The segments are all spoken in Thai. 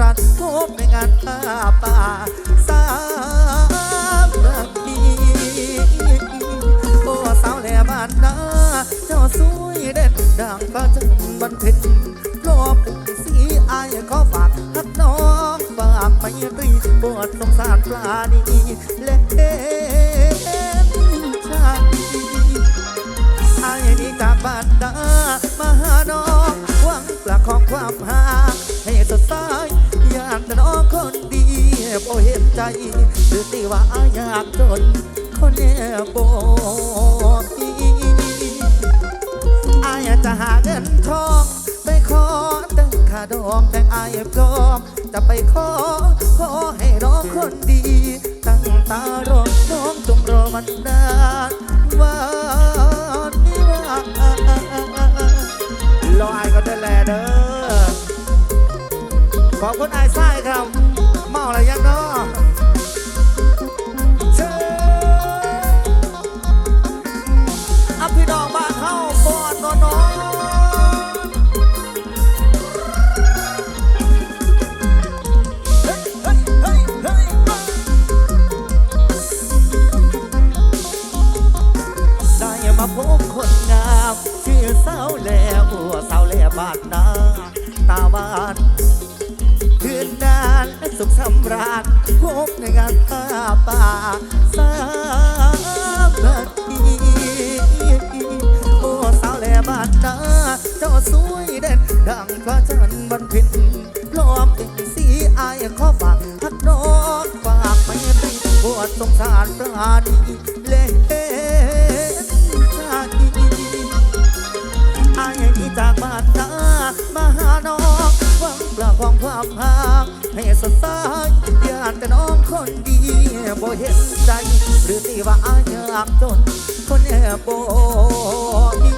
ราญพบในงานผ้าป่าสามรักดีโอ้สาวแหล่บ้านนาเจ้าสวยเด่นดังฟ้าจันทร์บันเพ็ญรอบถึงสีอายขอฝากรักน้องฝากไม่รีบทสงสารปลานีและเห็นชาติอายนี้จากบ้านนามาหาน้องหวังปลาของความหาให้สดใสอยา แต่น้องคนดีบ่เห็นใจหรือตีว่าอยากจนคนแอบบอกอายจะหาเงินทองไปขอตั้งค่าดอกแต่อายพร้อมจะไปขอขอให้น้องคนดี ตั้งตารอน้องจงรอมันนาน ขอบคุณไอ้ไส้ครับเมาอะไรยังเนาะำราญพบในงานผ้าป่าสามนาทีโอ้สาวแหล่บ้านนาเจ้าสวยเด่นดังพระจันทร์บันเพ็ญพร้อมถึงสีอายขอฝากฮักน้องฝากไม่ตรีปวดสงสารปราณีเล่จากบ้านนามาหาน้องหวังปลาของความหาก ให้สดใสอยากแต่น้องคนดีบ่เห็นใจ หรือตีว่าอายากจน คนแอบบ่มี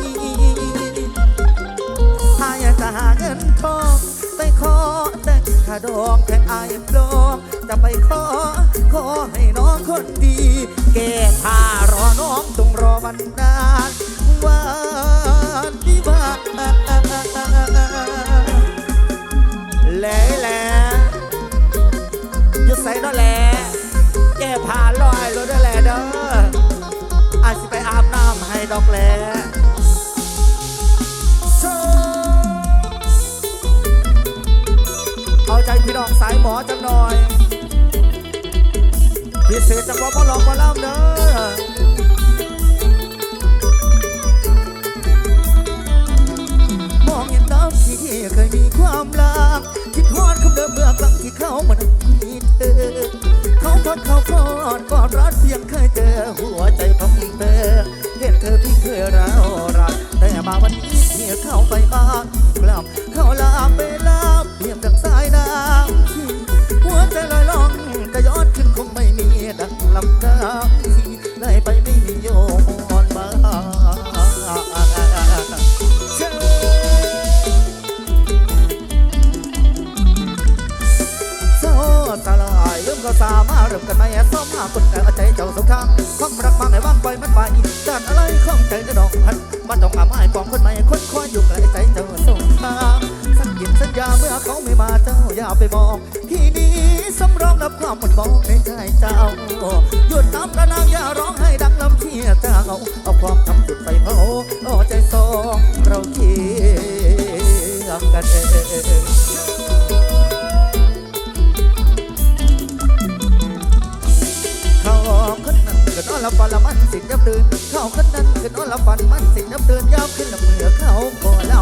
อายจะหาเงินทองไปขอแต่งค่าดอกแค่อายปลอมจะไปขอ ขอให้น้องคนดี แก้ผ้ารอน้องจงรอวันนานวันที่บ้านแอกแล่เชิญเอาใจพี่น้องสายหมอจังหน่อย พิเศษจากว่าพ่อหลอกพ่อล่ำเด้อมองเห็นน้ำที่เคยมีความรักคิดฮอดคำเดิมเมื่อครั้งที่เขามานั่งคุยเธอเขาพอดเขาพอดกอดรัดเพียงเคยเจอหัวใจพังเธอ เธอที่เคยเรารัก แต่มาวันนี้ที่เข้าไปบ้านกลับเข้าลาไปลาเรียบดังสายน้ำหัวใจลอยล่องกระยอดขึ้นคงไม่มีดังลำน้ำไหลไปไม่มีโยนมาเชิญโซ่สลายลืมก็สามารถเริ่มกันไม่ซ้อมหาคนแต่ใจ เจ้างความรักบางไหนว่างไปมันไปด้านอะไรข้องใจจะดอกพันมันต้องอาไม้กองคนใหม่คนคอยอยู่ไกลใจเจ้าส่งคราสัญญินสัญญาเมื่อเขาไม่มาเจ้าอย่าไปมองที่นี้สำรองรับความหมดมองในใจเจ้าหยุดน้ำระนางอย่าร้องให้ดังลำเทียเจ้าเอาความทำจุดไฟเผาเอาใจสองเราเคียงกันเอง อนละฟันละมันสินับเดินเขาขึ้นนั้นขึ้นอนละฟันมันสินับเดินยาวขึ้นละเมื่อเขาก็หลับลา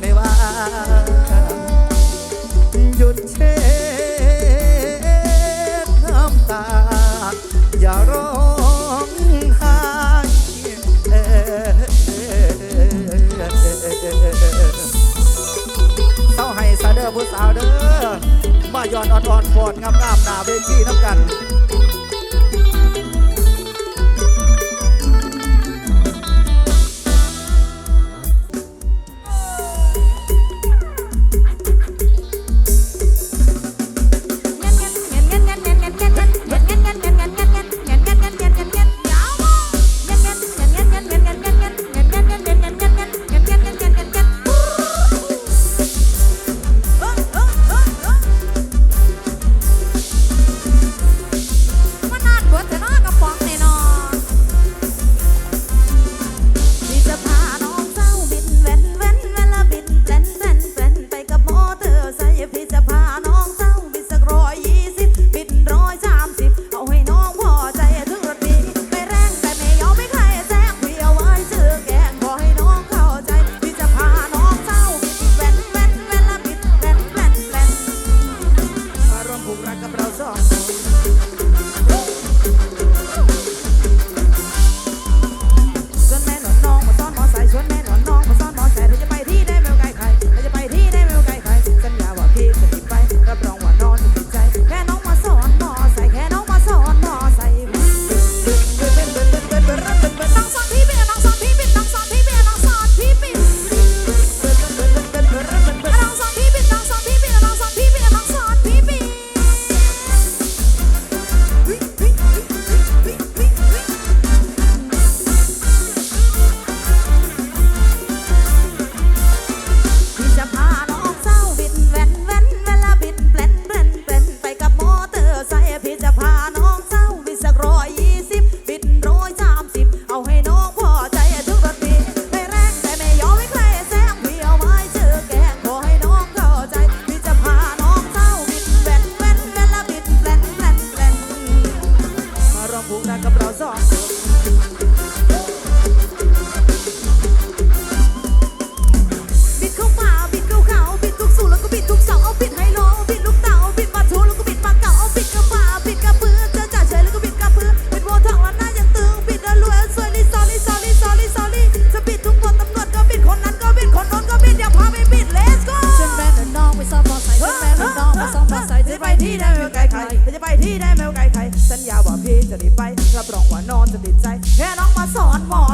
ไม่ว่า หยุดเช็ดน้ำตา อย่าร้องไห้เศร้าให้ซาเดอร์ผู้สาวเดอร์มาย้อนอ่อนๆปอดงามๆหน้าเวทีน้ำกัน ที่ได้ไม่ไกลใครจะไปที่ได้ไม่ไกลใครสัญญาว่าพี่จะได้ไปรับรองว่านอนจะติดใจแค่น้องมาสอนหมอน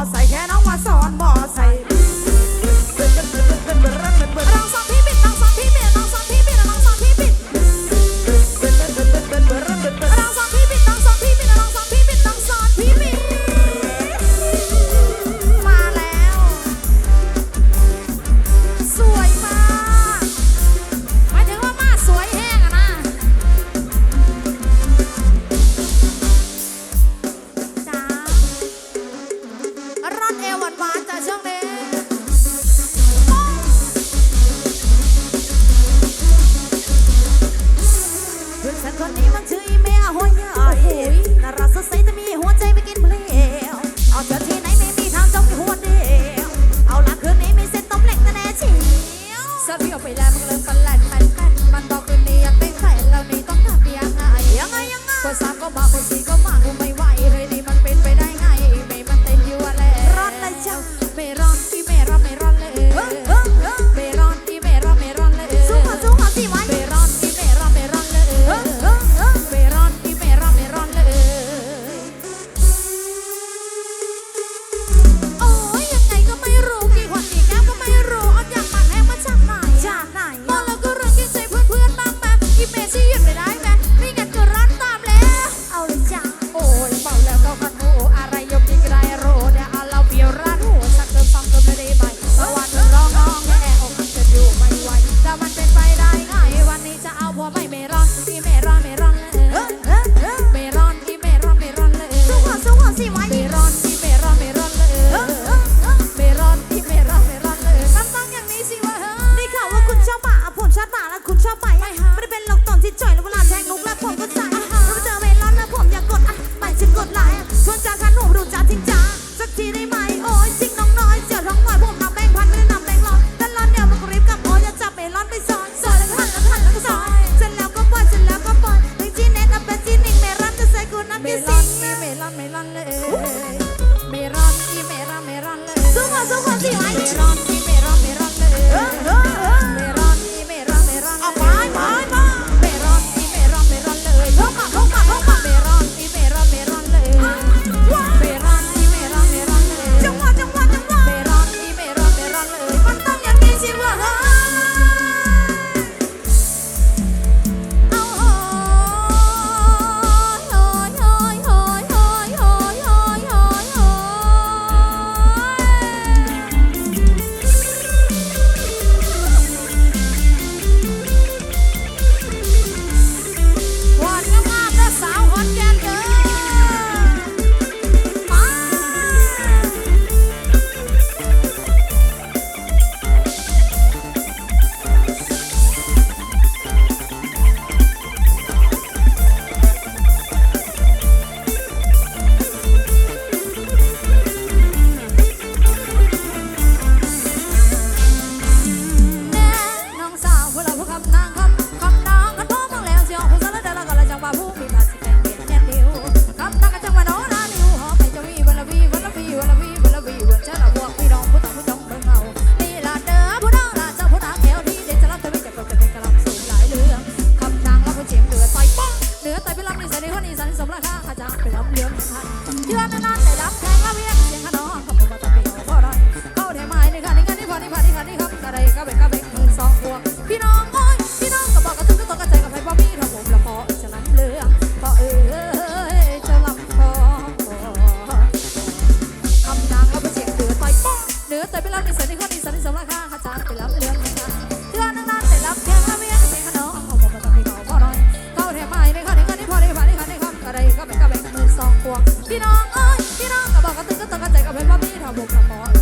เตยไปรับมีเสียงในคนอีสานที่สำราคาข้าจ้าไปรับเรื่องนะคะเพื่องนั่งนั่งแต่รับแค่ละเมียเสียงขนมเอาหมดมาทำให้เขาพ่อน้อยเข้าแถม้ปในข้อในข้อในพอในผ่านในข้อในข้อกระไรก็เป็นกระแบนมือสองพวงพี่น้องเอ้ยพี่น้องกระบอกกระตึงกระตึงกระใจกระเพลงว่าพี่ทำบุกทำหมอ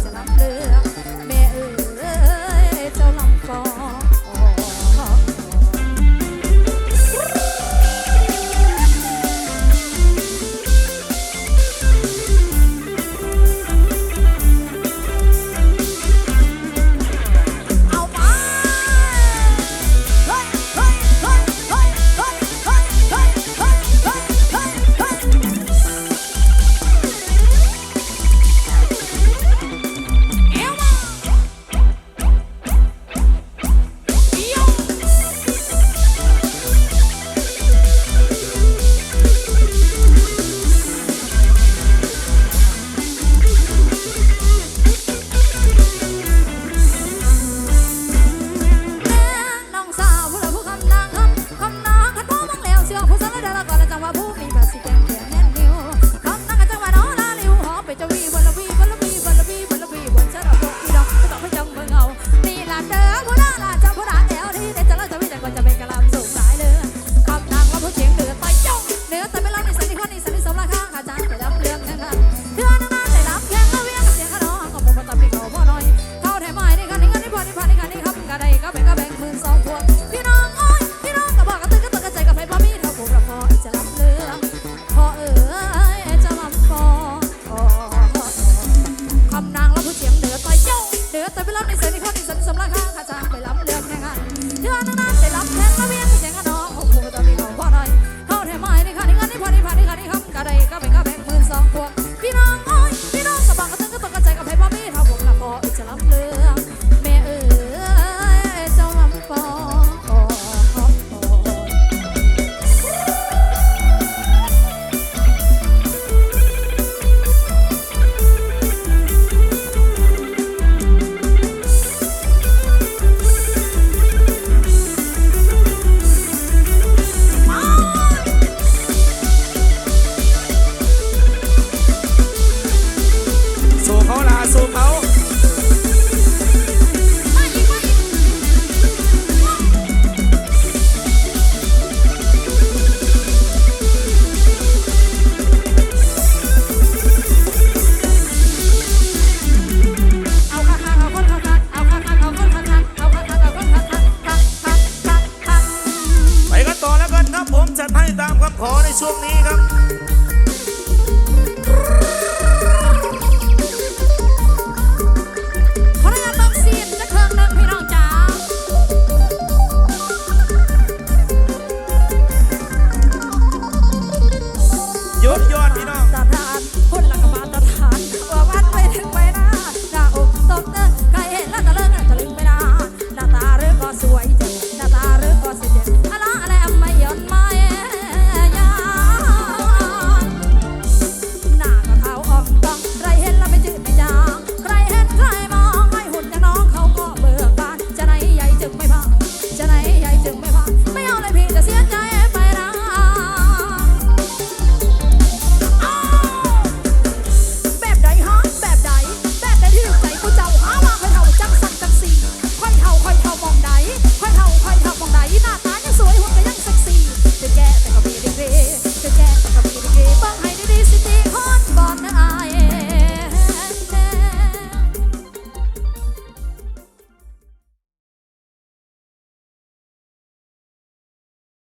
so powerful.